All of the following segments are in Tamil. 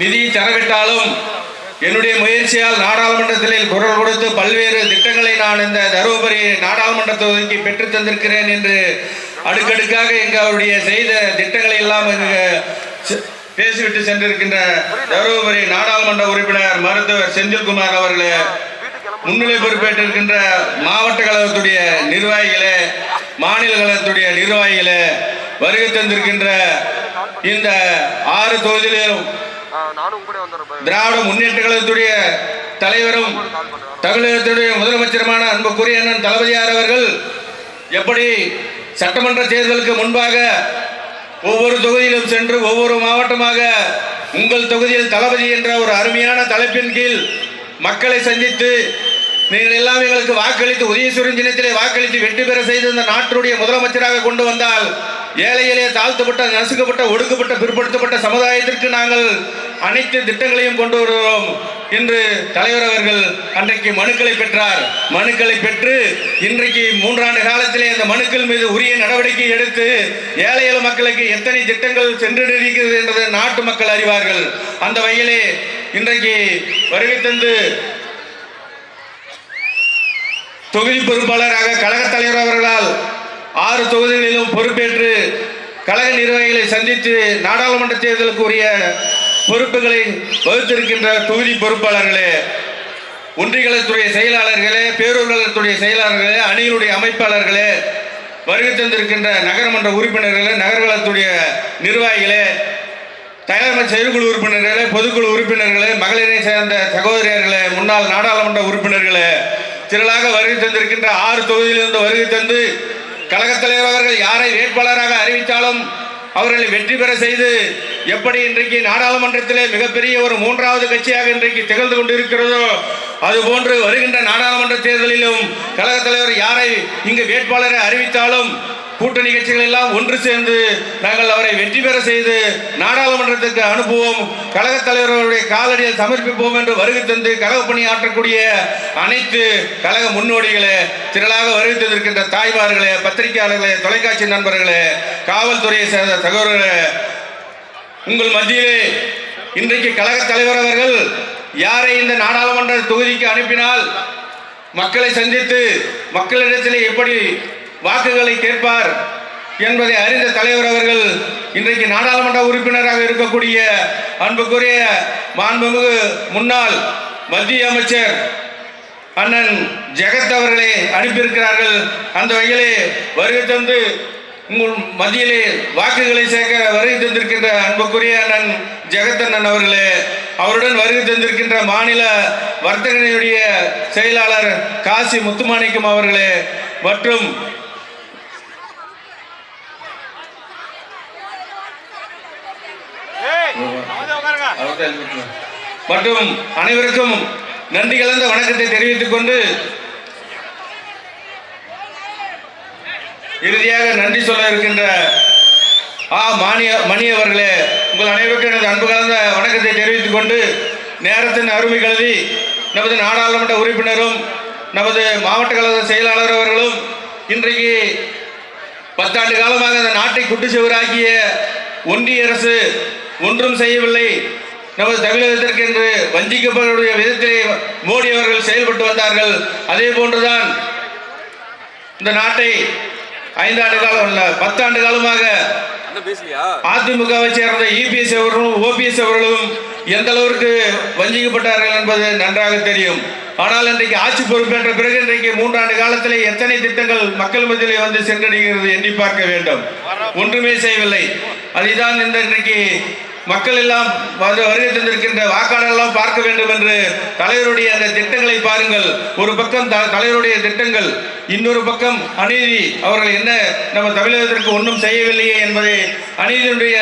நிதி தரவிட்டாலும் என்னுடைய முயற்சியால் நாடாளுமன்றத்தில் குரல் கொடுத்து பல்வேறு திட்டங்களை நான் இந்த தருமபுரி நாடாளுமன்ற தொகுதிக்கு பெற்று தந்திருக்கிறேன் என்று அடுக்கடுக்காக இங்கு அவருடைய செய்த திட்டங்களை எல்லாம் பேசிவிட்டு சென்றிருக்கின்ற தருமபுரி நாடாளுமன்ற உறுப்பினர் மருத்துவர் செந்தில்குமார் அவர்களே முன்னிலை பொறுப்பேற்றிருக்கின்ற மாவட்ட கழகத்துடைய நிர்வாகிகளே மாநில கழகத்துடைய நிர்வாகிகளே வருகை தந்திருக்கின்ற இந்த ஆறு தொகுதியிலும் திராவிட முன்னேற்ற கழகத்துடைய தலைவரும் தமிழகத்துடைய முதலமைச்சருமான அன்புக்குரிய அண்ணன் தளபதியார் அவர்கள் எப்படி சட்டமன்ற தேர்தலுக்கு முன்பாக ஒவ்வொரு தொகுதியிலும் சென்று ஒவ்வொரு மாவட்டமாக உங்கள் தொகுதியில் தளபதி என்ற ஒரு அருமையான தலைப்பின் கீழ் மக்களை சந்தித்து நீங்கள் எல்லாம் எங்களுக்கு வாக்களித்து உதயசூரன் தினத்திலே வாக்களித்து வெற்றி பெற செய்து இந்த நாட்டுடைய முதலமைச்சராக கொண்டு வந்தால் ஏழை எளிய தாழ்த்தப்பட்ட நசுக்கப்பட்ட ஒடுக்கப்பட்ட பிற்படுத்தப்பட்ட சமுதாயத்திற்கு நாங்கள் அனைத்து திட்டங்களையும் கொண்டு வருகிறோம். என்று தலைவர் அவர்கள் அன்றைக்கு மனுக்களை பெற்றார். மனுக்களை பெற்று இன்றைக்கு மூன்றாண்டு காலத்திலே அந்த மனுக்கள் மீது உரிய நடவடிக்கை எடுத்து ஏழை எளிய மக்களுக்கு எத்தனை திட்டங்கள் சென்றிருக்கிறது என்பதை நாட்டு மக்கள் அறிவார்கள். அந்த வகையிலே இன்றைக்கு வருகை தந்து தொகுதி பொறுப்பாளராக கழக தலைவர் அவர்களால் ஆறு தொகுதிகளிலும் பொறுப்பேற்று கழக நிர்வாகிகளை சந்தித்து நாடாளுமன்ற தேர்தலுக்கு உரிய பொறுப்புகளை வகுத்திருக்கின்ற தொகுதி பொறுப்பாளர்களே ஒன்றியங்களத்துடைய செயலாளர்களே பேரூர்களத்துடைய செயலாளர்களே அணியினுடைய அமைப்பாளர்களே வருகை தந்திருக்கின்ற நகரமன்ற உறுப்பினர்களே நகர்வலத்துடைய நிர்வாகிகளே தலைமை செயற்குழு உறுப்பினர்களே பொதுக்குழு உறுப்பினர்களே மகளிரை சேர்ந்த சகோதரியர்களே முன்னாள் நாடாளுமன்ற உறுப்பினர்களே திரளாக வருகை தந்திருக்கின்ற ஆறு தொகுதியிலிருந்து வருகை தந்து கழகத் தலைவர் அவர்கள் யாரை வேட்பாளராக அறிவித்தாலும் அவர்களை வெற்றி பெற செய்து எப்படி இன்றைக்கு நாடாளுமன்றத்திலே மிகப்பெரிய ஒரு மூன்றாவது கட்சியாக இன்றைக்கு திகழ்ந்து கொண்டிருக்கிறதோ அதுபோன்று வருகின்ற நாடாளுமன்ற தேர்தலிலும் கழகத் தலைவர் யாரை இங்கு வேட்பாளரை அறிவித்தாலும் கூட்டணி கட்சிகள் எல்லாம் ஒன்று சேர்ந்து நாங்கள் அவரை வெற்றி பெற செய்து நாடாளுமன்றத்துக்கு அனுப்புவோம் கழகத் தலைவர்களுடைய காலடியில் சமர்ப்பிப்போம் என்று வருகை தந்து கழக பணி ஆற்றக்கூடிய அனைத்து கழக முன்னோடிகளே திரளாக வருகை தந்திருக்கின்ற தாய்மார்களே பத்திரிகையாளர்களே தொலைக்காட்சி நண்பர்களே காவல்துறையை சேர்ந்த சகோதரர்களே உங்கள் மத்தியிலே இன்றைக்கு கழகத் தலைவர் அவர்கள் யாரை இந்த நாடாளுமன்ற தொகுதிக்கு அனுப்பினால் மக்களை சந்தித்து மக்களிடத்திலே எப்படி வாக்குகளை கேட்பார் என்பதை அறிந்த தலைவர் அவர்கள் இன்றைக்கு நாடாளுமன்ற உறுப்பினராக இருக்கக்கூடிய அன்புக்குரிய மாண்புமிகு முன்னாள் மத்திய அமைச்சர் அண்ணன் ஜெகத் அவர்களை அனுப்பியிருக்கிறார்கள். அந்த வகையிலே வருகை தந்து உங்கள் மத்தியிலே வாக்குகளை சேர்க்க வருகை தந்திருக்கின்ற அன்புக்குரிய அண்ணன் ஜெகத் அண்ணன் அவர்களே அவருடன் வருகை தந்திருக்கின்ற மாநில வர்த்தகனுடைய செயலாளர் காசி முத்துமாணிக்கம் அவர்களே மற்றும் மற்றும் அனைவருக்கும் நன்றி கலந்த வணக்கத்தை தெரிவித்துக் கொண்டு இறுதியாக நன்றி சொல்ல இருக்கின்ற ஆ மானிய மணி அவர்களே உங்கள் அனைவருக்கும் எனது அன்பு கலந்த வணக்கத்தை தெரிவித்துக் கொண்டு நேரத்தின் அருமை கருதி நமது நாடாளுமன்ற உறுப்பினரும் நமது மாவட்ட கழக செயலாளர் அவர்களும் இன்றைக்கு பத்தாண்டு காலமாக அந்த நாட்டை குட்டு சுவராக்கிய ஒன்றிய அரசு ஒன்றும் செய்யவில்லை. நமது தமிழகத்திற்கு என்று வஞ்சிக்கப்படக்கூடிய விதத்திலே மோடி அவர்கள் செயல்பட்டு வந்தார்கள். அதே போன்றுதான் இந்த நாட்டை ஐந்தாண்டு காலம் இல்ல பத்தாண்டு காலமாக அதிமுகவை சேர்ந்த இபிஎஸ் அவர்களும் ஓபிஎஸ் அவர்களும் எந்த அளவிற்கு வஞ்சிக்கப்பட்டார்கள் என்பது நன்றாக தெரியும். ஆனால் இன்றைக்கு ஆட்சி பொறுப்பேற்ற பிறகு இன்றைக்கு மூன்றாண்டு காலத்திலே எத்தனை திட்டங்கள் மக்கள் மத்தியிலே வந்து சென்றடைகிறது எண்ணி பார்க்க வேண்டும். ஒன்றுமே செய்யவில்லை. அதைதான் இந்த இன்றைக்கு மக்கள் எல்லாம் வருகை தந்திருக்கின்ற வாக்காளர் எல்லாம் பார்க்க வேண்டும் என்று தலைவருடைய அந்த திட்டங்களை பாருங்கள். ஒரு பக்கம் த- தலைவருடைய திட்டங்கள் இன்னொரு பக்கம் அநீதி. அவர்கள் என்ன நம்ம தமிழகத்திற்கு ஒன்றும் செய்யவில்லையே என்பதை அநீதியுடைய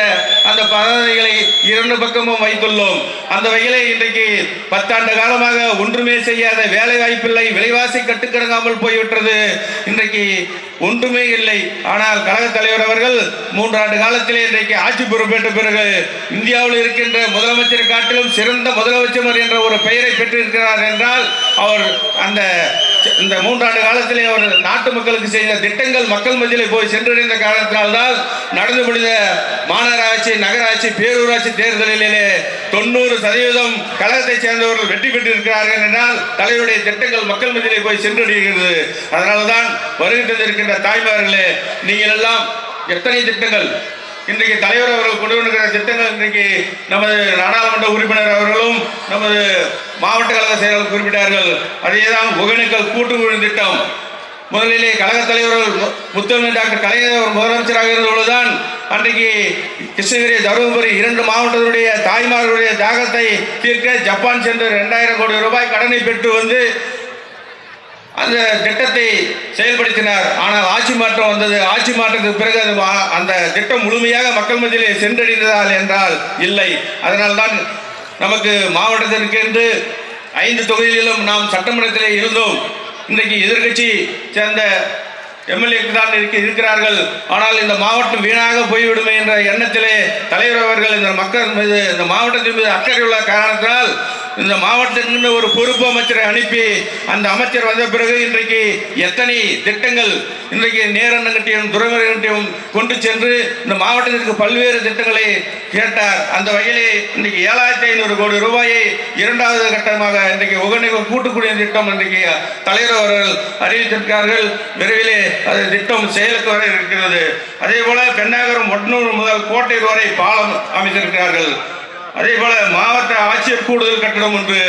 அந்த பதவிகளை இரண்டு பக்கமும் வைத்துள்ளோம். அந்த வகையிலே இன்றைக்கு பத்தாண்டு காலமாக ஒன்றுமே செய்யாத வேலை வாய்ப்பில்லை விலைவாசி கட்டுக்கடங்காமல் போய்விட்டது. இன்றைக்கு ஒன்றுமே இல்லை. ஆனால் கழக தலைவர் அவர்கள் மூன்றாண்டு காலத்திலே இன்றைக்கு ஆட்சி பொறுப்பேற்ற பிறகு இந்தியாவில் இருக்கின்ற முதலமைச்சர் காட்டிலும் சிறந்த முதலமைச்சர் என்ற ஒரு பெயரை பெற்றிருக்கிறார் என்றால் அவர் அந்த இந்த மூன்றாண்டு காலத்திலே அவர் நாட்டு மக்களுக்கு செய்த திட்டங்கள் மக்கள் மத்தியிலே போய் சென்றடைந்த காரணத்தினால்தான் நடந்து முடிந்த மாநகராட்சி நகராட்சி பேரூராட்சி தேர்தலிலே தொண்ணூறு சதவீதம் கழகத்தை சேர்ந்தவர்கள் வெற்றி பெற்றிருக்கிறார்கள் என்றால் தலைவருடைய திட்டங்கள் மக்கள் மத்தியிலே போய் சென்றடைகிறது. அதனால்தான் வருகின்றது இருக்கின்ற தாய்மார்களே நீங்கள் எல்லாம் எத்தனை திட்டங்கள்? இன்றைக்கு தலைவர் அவர்கள் கொண்டு வந்திருக்கிற திட்டங்கள் இன்றைக்கு நமது நாடாளுமன்ற உறுப்பினர் அவர்களும் நமது மாவட்ட கழக செயலாளர் குறிப்பிட்டார்கள். அதேதான் ஒகேனக்கல் கூட்டுக்குழு திட்டம். முதலிலே கழக தலைவர்கள் முத்தமிழ் டாக்டர் கலைஞர் முதலமைச்சராக இருந்தபொழுதுதான் அன்றைக்கு கிருஷ்ணகிரி தருமபுரி இரண்டு மாவட்டத்துடைய தாய்மார்களுடைய தாகத்தை தீர்க்க ஜப்பான் சென்று ரெண்டாயிரம் கோடி ரூபாய் கடனை பெற்று வந்து அந்த திட்டத்தை செயல்படுத்தினார். ஆனால் ஆட்சி மாற்றம் வந்தது. ஆட்சி மாற்றத்துக்கு பிறகு அது மா- அந்த திட்டம் முழுமையாக மக்கள் மத்தியிலே சென்றடைந்ததால் என்றால் இல்லை. அதனால்தான் நமக்கு மாவட்டத்திற்கு என்று ஐந்து தொகுதிகளிலும் நாம் சட்டமன்றத்திலே இருந்தோம். இன்றைக்கு எதிர்க்கட்சி சேர்ந்த எம்எல்ஏக்கு தான் இருக்க இருக்கிறார்கள். ஆனால் இந்த மாவட்டம் வீணாக போய்விடுமே என்ற எண்ணத்திலே தலைவர் அவர்கள் இந்த மக்கள் மீது இந்த மாவட்டத்தின் மீது அக்கறை உள்ள காரணத்தினால் இந்த மாவட்டத்திற்கு ஒரு பொறுப்பு அமைச்சரை அனுப்பி அந்த அமைச்சர் வந்த பிறகு இன்றைக்கு எத்தனை திட்டங்கள் இன்றைக்கு நேரண்ணங்கட்டியும் துறைமுறைகட்டியும் கொண்டு சென்று இந்த மாவட்டத்திற்கு பல்வேறு திட்டங்களை கேட்டார். அந்த வகையிலே இன்றைக்கு ஏழாயிரத்தி ஐநூறு கோடி ரூபாயை இரண்டாவது கட்டமாக இன்றைக்கு உகநீர் கூட்டுக்குடிய திட்டம் இன்றைக்கு தலைவர் அவர்கள் அறிவித்திருக்கிறார்கள். விரைவிலே அது திட்டம் செயலுக்கு வர இருக்கிறது. அதே போல பெண்ணாகரம் ஒட்னூர் முதல் கோட்டை வரை பாலம் அமைத்திருக்கிறார்கள். அதே போல மாவட்ட ஆட்சியர் கூடுதல் கட்டணம் ஒன்று